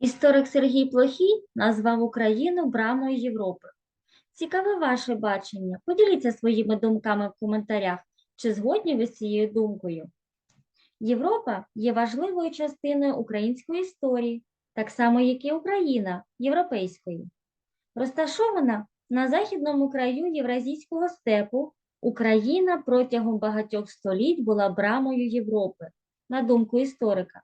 Історик Сергій Плохій назвав Україну брамою Європи. Цікаве ваше бачення. Поділіться своїми думками в коментарях, чи згодні ви з цією думкою. Європа є важливою частиною української історії, так само, як і Україна європейської. Розташована на західному краю Євразійського степу, Україна протягом багатьох століть була брамою Європи, на думку історика.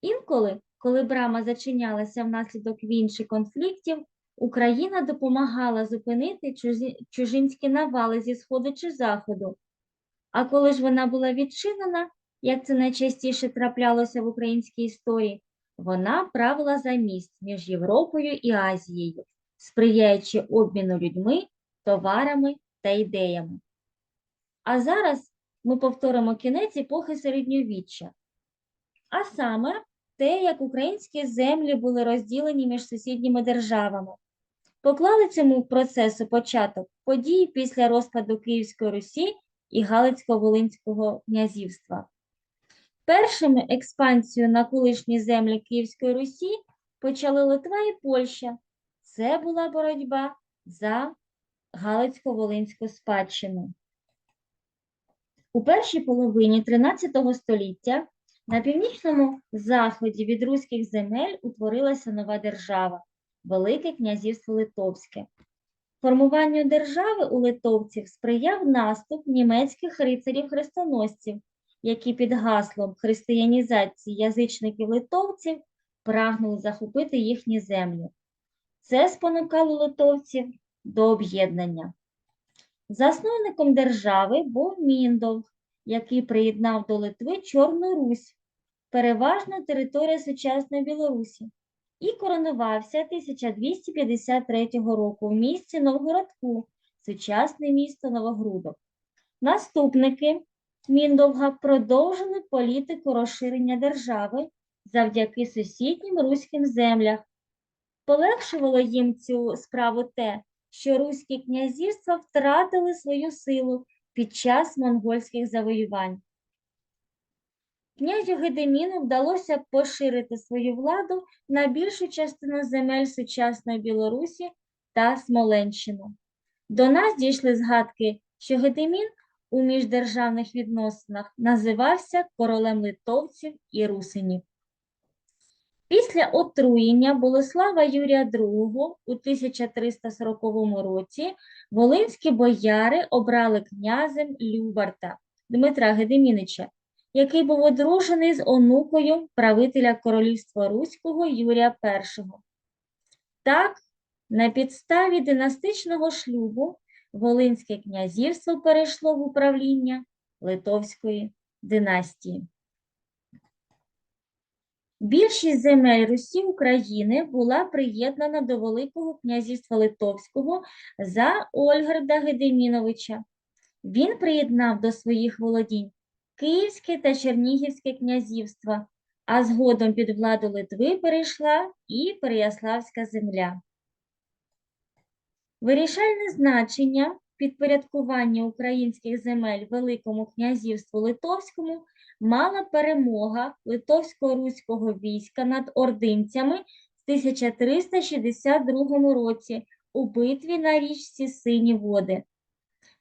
Інколи, коли брама зачинялася внаслідок війн чи конфліктів, Україна допомагала зупинити чужинські навали зі сходу чи заходу. А коли ж вона була відчинена, як це найчастіше траплялося в українській історії, вона правила за міст між Європою і Азією, сприяючи обміну людьми, товарами та ідеями. А зараз ми повторимо кінець епохи середньовіччя. А саме те, як українські землі були розділені між сусідніми державами. Поклали цьому процесу початок події після розпаду Київської Русі і Галицько-Волинського князівства. Першими експансію на колишні землі Київської Русі почали Литва і Польща. Це була боротьба за Галицько-Волинську спадщину. У першій половині 13 століття на північному заході від руських земель утворилася нова держава Велике князівство Литовське. Формуванню держави у литовців сприяв наступ німецьких рицарів-хрестоносців, які під гаслом християнізації язичників литовців прагнули захопити їхні землі. Це спонукало литовців до об'єднання. Засновником держави був Міндовг, який приєднав до Литви Чорну Русь, переважно територія сучасної Білорусі, і коронувався 1253 року в місті Новгородку, сучасне місто Новогрудок. Наступники Міндовга продовжили політику розширення держави завдяки сусіднім руським землях. Полегшувало їм цю справу те, що руські князівства втратили свою силу під час монгольських завоювань. Князю Гедеміну вдалося поширити свою владу на більшу частину земель сучасної Білорусі та Смоленщину. До нас дійшли згадки, що Гедемін у міждержавних відносинах називався королем литовців і русинів. Після отруєння Болеслава Юрія II у 1340 році волинські бояри обрали князем Любарта Дмитра Гедемінича, який був одружений з онукою правителя королівства Руського Юрія І. Так, на підставі династичного шлюбу Волинське князівство перейшло в управління Литовської династії. Більшість земель Русі України була приєднана до Великого князівства Литовського за Ольгарда Гедеміновича. Він приєднав до своїх володінь Київське та Чернігівське князівства, а згодом під владу Литви перейшла і Переяславська земля. Вирішальне значення підпорядкування українських земель Великому князівству Литовському мала перемога литовсько-руського війська над ординцями в 1362 році у битві на річці Сині води.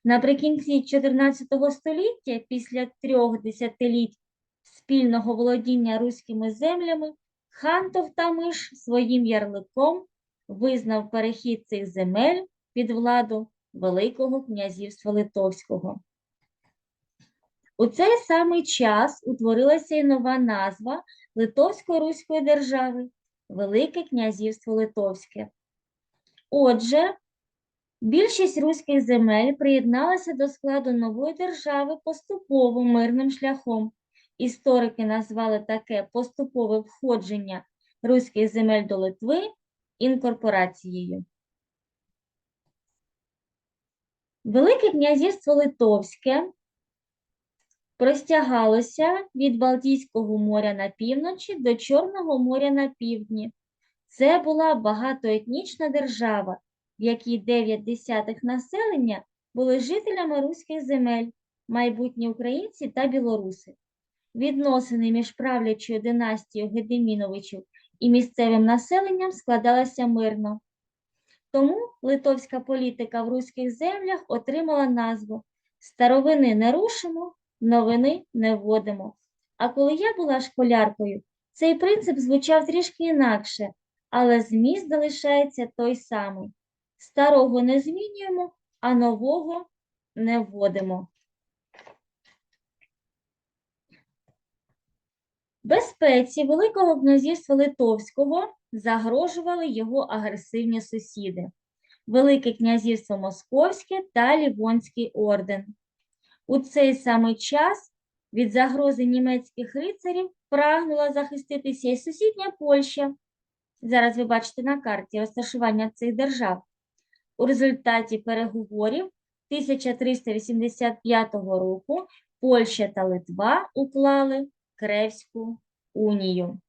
Наприкінці 14 століття, після трьох десятиліть спільного володіння руськими землями, хан Товтамиш своїм ярликом визнав перехід цих земель під владу Великого князівства Литовського. У цей самий час утворилася і нова назва Литовсько-Руської держави Велике князівство Литовське. Отже, більшість руських земель приєдналася до складу нової держави поступово мирним шляхом. Історики назвали таке поступове входження руських земель до Литви інкорпорацією. Велике князівство Литовське простягалося від Балтійського моря на півночі до Чорного моря на півдні. Це була багатоетнічна держава, в якій 9 десятих населення були жителями руських земель, майбутні українці та білоруси. Відносини між правлячою династією Гедеміновичів і місцевим населенням складалися мирно. Тому литовська політика в руських землях отримала назву Старовини не рушимо, новини не вводимо. А коли я була школяркою, цей принцип звучав трішки інакше, але зміст залишається той самий. Старого не змінюємо, а нового не вводимо. Безпеці Великого князівства Литовського загрожували його агресивні сусіди Велике князівство Московське та Лівонський орден. У цей самий час від загрози німецьких рицарів прагнула захиститися і сусідня Польща. Зараз ви бачите на карті розташування цих держав. У результаті переговорів 1385 року Польща та Литва уклали Кревську унію.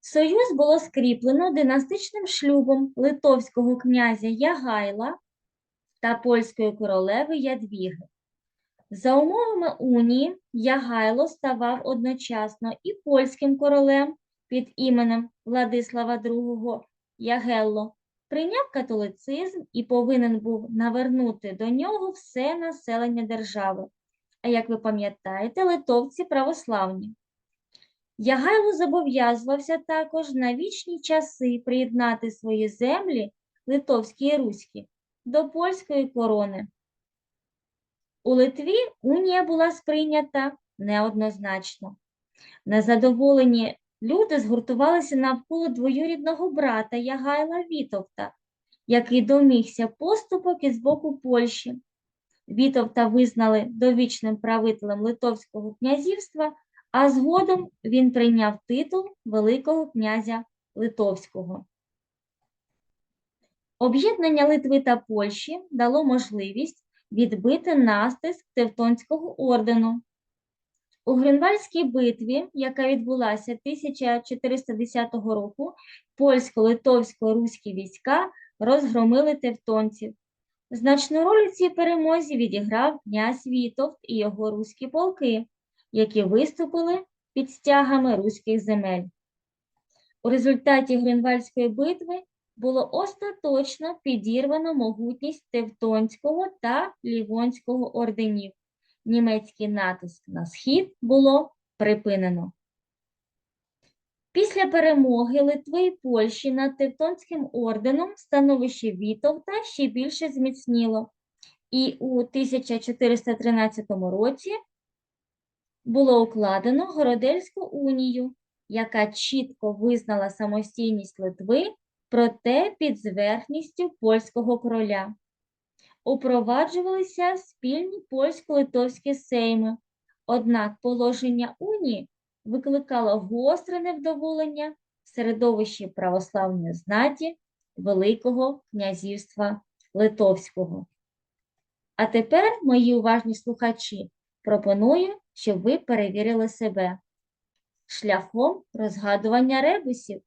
Союз було скріплено династичним шлюбом литовського князя Ягайла та польської королеви Ядвіги. За умовами унії Ягайло ставав одночасно і польським королем під іменем Владислава II Ягелло, прийняв католицизм і повинен був навернути до нього все населення держави. А як ви пам'ятаєте, литовці православні. Ягайло зобов'язувався також на вічні часи приєднати свої землі, литовські і руські, до польської корони. У Литві унія була сприйнята неоднозначно. Незадоволені люди згуртувалися навколо двоюрідного брата Ягайла Вітовта, який домігся поступок із боку Польщі. Вітовта визнали довічним правителем Литовського князівства, а згодом він прийняв титул Великого князя Литовського. Об'єднання Литви та Польщі дало можливість відбити настиск Тевтонського ордену. У Гринвальській битві, яка відбулася 1410 року, польсько-литовсько-руські війська розгромили тевтонців. Значну роль у цій перемозі відіграв князь Вітовт і його руські полки, які виступили під стягами руських земель. У результаті Гринвальської битви було остаточно підірвано могутність Тевтонського та Лівонського орденів. Німецький натиск на схід було припинено. Після перемоги Литви і Польщі над Тевтонським орденом становище Вітовта ще більше зміцніло, і у 1413 році було укладено Городельську унію, яка чітко визнала самостійність Литви, проте під зверхністю польського короля. Упроваджувалися спільні польсько-литовські сейми, однак положення унії викликало гостре невдоволення в середовищі православної знаті Великого князівства Литовського. А тепер, мої уважні слухачі, пропоную, щоб ви перевірили себе шляхом розгадування ребусів.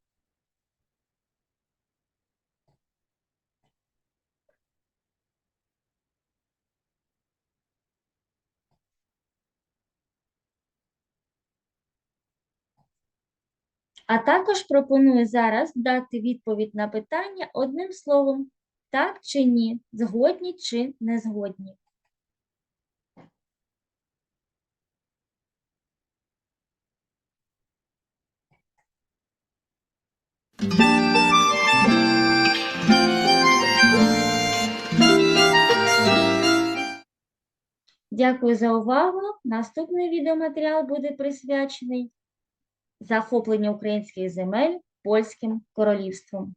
А також пропоную зараз дати відповідь на питання одним словом так чи ні, згодні чи не згодні. Дякую за увагу. Наступний відеоматеріал буде присвячений захопленню українських земель польським королівством.